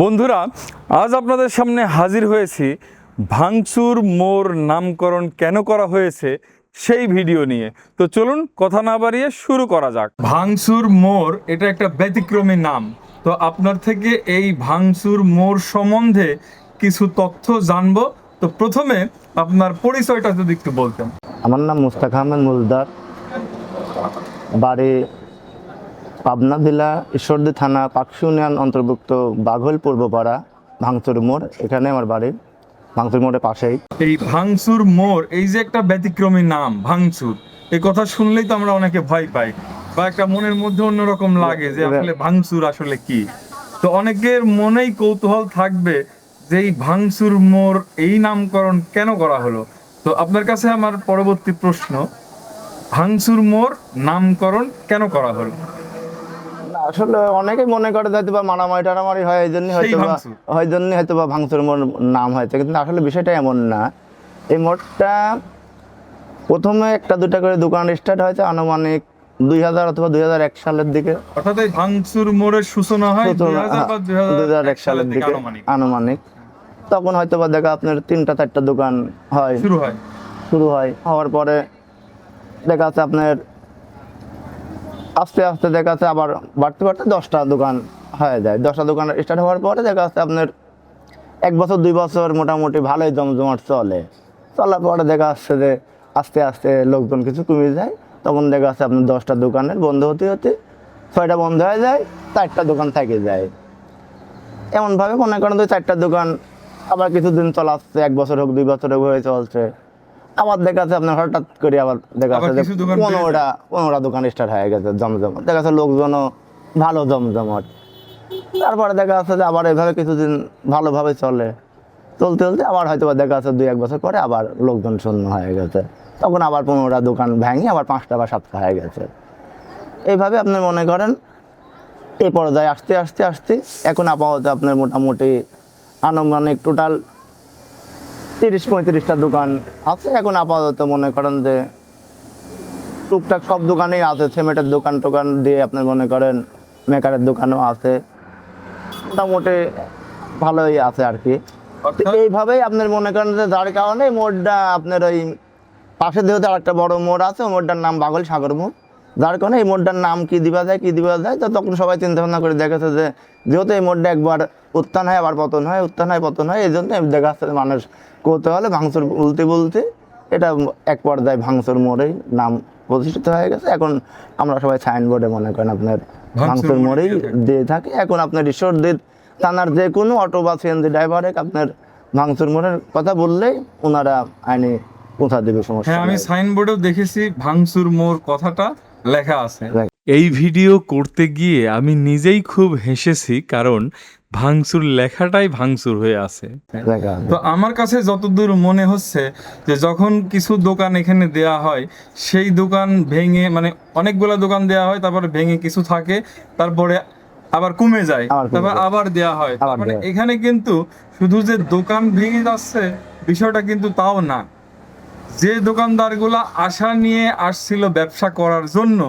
বন্ধুরা আজ আপনাদের সামনে হাজির হয়েছি ভাঙচুর মোর নামকরণ কেন করা হয়েছে সেই ভিডিও নিয়ে। তো চলুন কথা না বাড়িয়ে শুরু করা যাক। ভাঙচুর মোর এটা একটা ব্যতিক্রমী নাম। তো আপনার থেকে এই ভাঙচুর মোর সম্বন্ধে কিছু তথ্য জানব। তো প্রথমে আপনার পরিচয়টা যদি একটু বলতেন। আমার নাম মুস্তাক আহমেদ মুজদার বাড়ি পাবনা জেলা ঈশ্বরদী থানা পাকশি ইউনিয়ন অন্তর্ভুক্ত বাঘল পূর্বপাড়া ভাঙচুর মোড় এখানে আমার বাড়ি। ভাঙচুর মোড়ের পাশেই। এই ভাঙচুর মোড় এই যে একটা ব্যতিক্রমী নাম ভাঙচুর এই কথা শুনলেই তো আমরা অনেকে ভয় পাই বা একটা মনের মধ্যে অন্যরকম লাগে যে আসলে ভাঙচুর আসলে কি? তো অনেকের মনেই কৌতূহল থাকবে যে এই ভাঙচুর মোর এই নামকরণ কেন করা হলো? তো আপনার কাছে আমার পরবর্তী প্রশ্ন ভাঙচুর মোর নামকরণ কেন করা হলো? আসলে অনেকেই মনে করে হয়তো বা মারামারি টারামারি হয় এই জন্য হয়তো বা। হয় জন্যই হয়তো বা ভাঙচুর নাম হয়েছে। কিন্তু আসলে বিষয়টা এমন না। এই মোড়টা প্রথমে একটা দুটা করে দোকান স্টার্ট হয়েছে আনুমানিক দুই হাজার অথবা দুই হাজার এক সালের দিকে। অর্থাৎ এই ভাঙচুর মোড়ের সূচনা হয় দুই হাজার এক সালের দিকে আনুমানিক। আনুমানিক। তখন হয়তো বা দেখা আপনার তিনটা চারটা দোকান হয়। শুরু হয়। শুরু হয় হওয়ার পরে দেখা যাচ্ছে আপনার আস্তে আস্তে দেখা যাচ্ছে আবার বাড়তে বাড়তে দশটা দোকান হয়ে যায়। দশটা দোকান স্টার্ট হওয়ার পরে দেখা যাচ্ছে আপনার এক বছর, দুই বছর মোটামুটি ভালোই জমজমাট চলে। চলার পরে দেখা যাচ্ছে যে আস্তে আস্তে লোকজন কিছু কমে যায়। তখন দেখা যাচ্ছে আপনার দশটা দোকানের বন্ধ হতে হতে ছয়টা বন্ধ হয়ে যায়, চারটা দোকান থেকে যায়। এমনভাবে মনে করেন তো চারটা দোকান আবার কিছুদিন চলাচ্ছে এক বছর হোক, দুই বছর হোক হয়ে চলছে। আবার দেখা যাচ্ছে আপনার হঠাৎ করে আবার দেখা যাচ্ছে যে পনেরোটা পনেরোটা দোকান স্টার্ট হয়ে গেছে জমজম দেখা যাচ্ছে লোকজনও ভালো জমজমট। তারপরে দেখা যাচ্ছে যে আবার এভাবে কিছুদিন ভালোভাবে চলে। চলতে চলতে আবার হয়তো বা দেখা যাচ্ছে দুই এক বছর পরে আবার লোকজন শূন্য হয়ে গেছে। তখন আবার পনেরোটা দোকান ভেঙে আবার পাঁচটা বা সাতটা হয়ে গেছে। এইভাবে আপনি মনে করেন এই পর্যায়ে আসতে আসতে আসতে এখন আপাতত আপনার মোটামুটি আনুমানিক টোটাল তিরিশ পঁয়ত্রিশটা দোকান আছে। এখন আপাতত মনে করেন যে টুকটাক সব দোকানেই আছে। সিমেন্টের দোকান টোকান দিয়ে আপনার মনে করেন মেকারের দোকানও আছে। মোটামুটি ভালোই আছে আর কি। এইভাবেই আপনার মনে করেন যে যার কারণে মোড়টা আপনার ওই পাশে যেহেতু আরেকটা বড় মোড় আছে মোড়টার নাম বাগল সাগর মোড়। যার কারণে এই মোড়টার নাম কি দিবা যায় কি দিবা যায় তো তখন সবাই চিন্তা ভাবনা করে দেখেছে যে যেহেতু এই মোড়টা একবার উত্থান হয় আবার পতন হয় উত্থান হয় পতন হয় এই জন্য দেখা যাচ্ছে মানুষ করতে হলে ভাঙচুর বলতে বলতে এটা এক পর্যায়ে ভাঙচুর মোড়েই নাম প্রতিষ্ঠিত হয়ে গেছে। এখন আমরা সবাই সাইনবোর্ডে মনে করেন আপনার ভাঙচুর মোড়েই দিয়ে থাকি। এখন আপনার ঈশ্বরদীপ থানার যে কোনো অটো বা সিএনজি ড্রাইভারে আপনার ভাঙচুর মোড়ের কথা বললেই ওনারা আইনি পৌঁছা দেবে সমস্যা হ্যাঁ আমি। সাইনবোর্ডেও দেখেছি ভাঙচুর মোড় কথাটা। লেখা আছে। এই ভিডিও করতে গিয়ে আমি নিজেই খুব হেসেছি কারণ ভাঙচুর লেখাটাই ভাঙচুর হয়ে আছে। তো আমার কাছে যতদূর মনে হচ্ছে যে যখন কিছু দোকান এখানে দেয়া হয় সেই দোকান ভেঙে মানে অনেকগুলো দোকান দেয়া হয় তারপরে ভেঙে কিছু থাকে তারপরে আবার কমে যায় তারপর আবার দেয়া হয়। মানে দেয়া হয়। এখানে কিন্তু শুধু যে দোকান ভেঙে যাচ্ছে বিষয়টা কিন্তু তাও না। যে দোকানদারগুলো আশা নিয়ে আসছিল ব্যবসা করার জন্য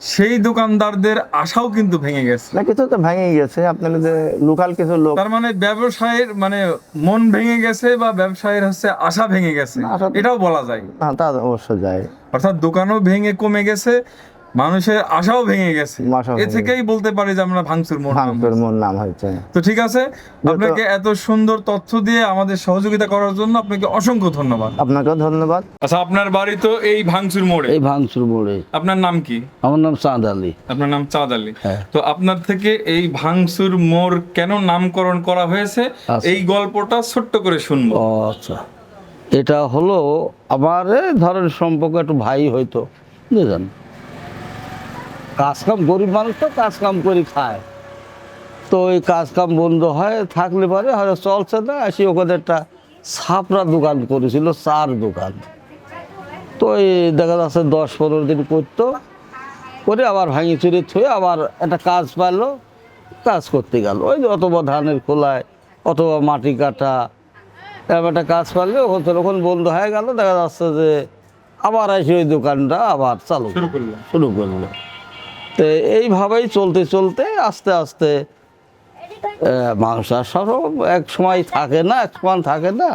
সেই দোকানদারদের আশাও কিন্তু ভেঙে গেছে। না কিছু তো ভেঙে গেছে। আপনার যে লোকাল কিছু লোক তার মানে ব্যবসায়ের মানে মন ভেঙে গেছে বা ব্যবসায়ের হচ্ছে আশা ভেঙে গেছে? এটাও বলা যায়। না তা অবশ্য যায়। অর্থাৎ দোকানও ভেঙে কমে গেছে মানুষের আশাও ভেঙে গেছে। এ থেকেই বলতে পারি যে আমরা ভাঙচুর মোড় ভাঙচুর মোড় নাম হয়েছে। তো ঠিক আছে আপনাকে এত সুন্দর তথ্য দিয়ে আমাদের সহযোগিতা করার জন্য আপনাকে অসংখ্য ধন্যবাদ। আপনাকেও ধন্যবাদ। আচ্ছা আপনার বাড়ি তো এই ভাঙচুর মোড়ে? এই ভাঙচুর মোড়ে। আপনার নাম কি? আমার নাম চাঁদ আলী। আপনার নাম চাঁদ আলী। হ্যাঁ। তো আপনার থেকে এই ভাঙচুর মোড় কেন নামকরণ করা হয়েছে? আচ্ছা। এই গল্পটা ছোট্ট করে শুনব। ও আচ্ছা। এটা হলো আমার ধরেন সম্পর্ক একটু ভাই হইতো বুঝলেন? কাজ কাম গরিব মানুষ তো কাজ কাম করে খায়। তো ওই কাজ কাম বন্ধ হয় থাকলে পরে হয়তো চলছে না আসি ওখানে একটা ছাপড়া দোকান করেছিল চার দোকান। তো এই দেখা যাচ্ছে দশ পনেরো দিন করতো করে আবার ভাঙি চুরি থুয়ে আবার একটা কাজ পাইলো কাজ করতে গেল। ওই যে অথবা ধানের খোলায় অথবা মাটি কাটা এরকম একটা কাজ পারলে ওখান থেকে ওখান বন্ধ হয়ে গেল দেখা যাচ্ছে যে আবার এসে ওই দোকানটা আবার চালু শুরু করল। শুরু করল। তো এইভাবেই চলতে চলতে আস্তে আস্তে মাংস আসারও এক সময় থাকে না এক সময় থাকে না।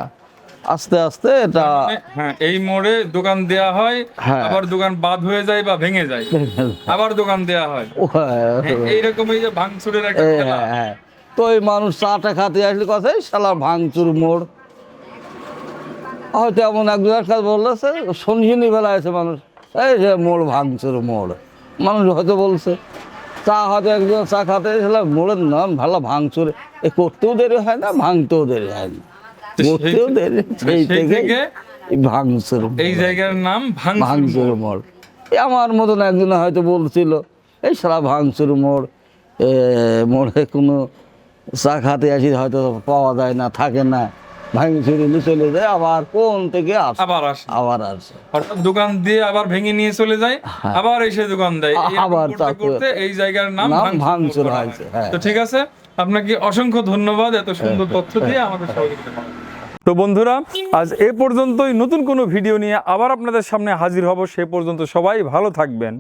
আস্তে আস্তে এটা মানে, হ্যাঁ এই মোড়ে দোকান দেয়া হয় হ্যাঁ। আবার দোকান বাদ হয়ে যায় বা ভেঙে যায়। আবার দোকান দেয়া হয়। হ্যাঁ, হ্যাঁ, এইরকম এই যে ভাঙচুরের একটা হ্যাঁ, হ্যাঁ। তো এই মানুষ চাটা খাতে আসলে কথা শালা ভাঙচুর মোড়। হয়তো এমন একজনের কাছে বলতেছে শনি বেলা আছে মানুষ এই যে মোড় ভাঙচুর মোড়। মানুষ হয়তো বলছে চা হয়তো একজন চা খাতে এসেছিল মোড়ের নাম ভালো ভাঙচুর। এ করতেও দেরি হয় না ভাঙতেও দেরি হয় না। করতেও দেরি সেই থেকে ভাঙচুর এই জায়গার নাম ভাঙচুর মোড় এই আমার মতন একজন হয়তো বলছিল এই সারা ভাঙচুর মোড় এ, মোড়ে কোনো চা খাতে আসি হয়তো পাওয়া যায় না থাকে না। ভাঙচুর নিয়ে চলে যায় আবার কোন থেকে আসে? আবার আসে। আবার আসে। অর্থাৎ দোকান দিয়ে আবার ভেঙে নিয়ে চলে যায় আবার এসে দোকান দেয়। আবার করতে এই জায়গার নাম ভাঙচুর হয়। হয়েছে, হ্যাঁ। তো ঠিক আছে আপনাকে অসংখ্য ধন্যবাদ এত সুন্দর তথ্য দিয়ে আমাদের সহযোগিতা তো বন্ধুরা আজ এ পর্যন্তই। নতুন কোনো ভিডিও নিয়ে আবার আপনাদের সামনে হাজির হব। সে পর্যন্ত সবাই ভালো থাকবেন।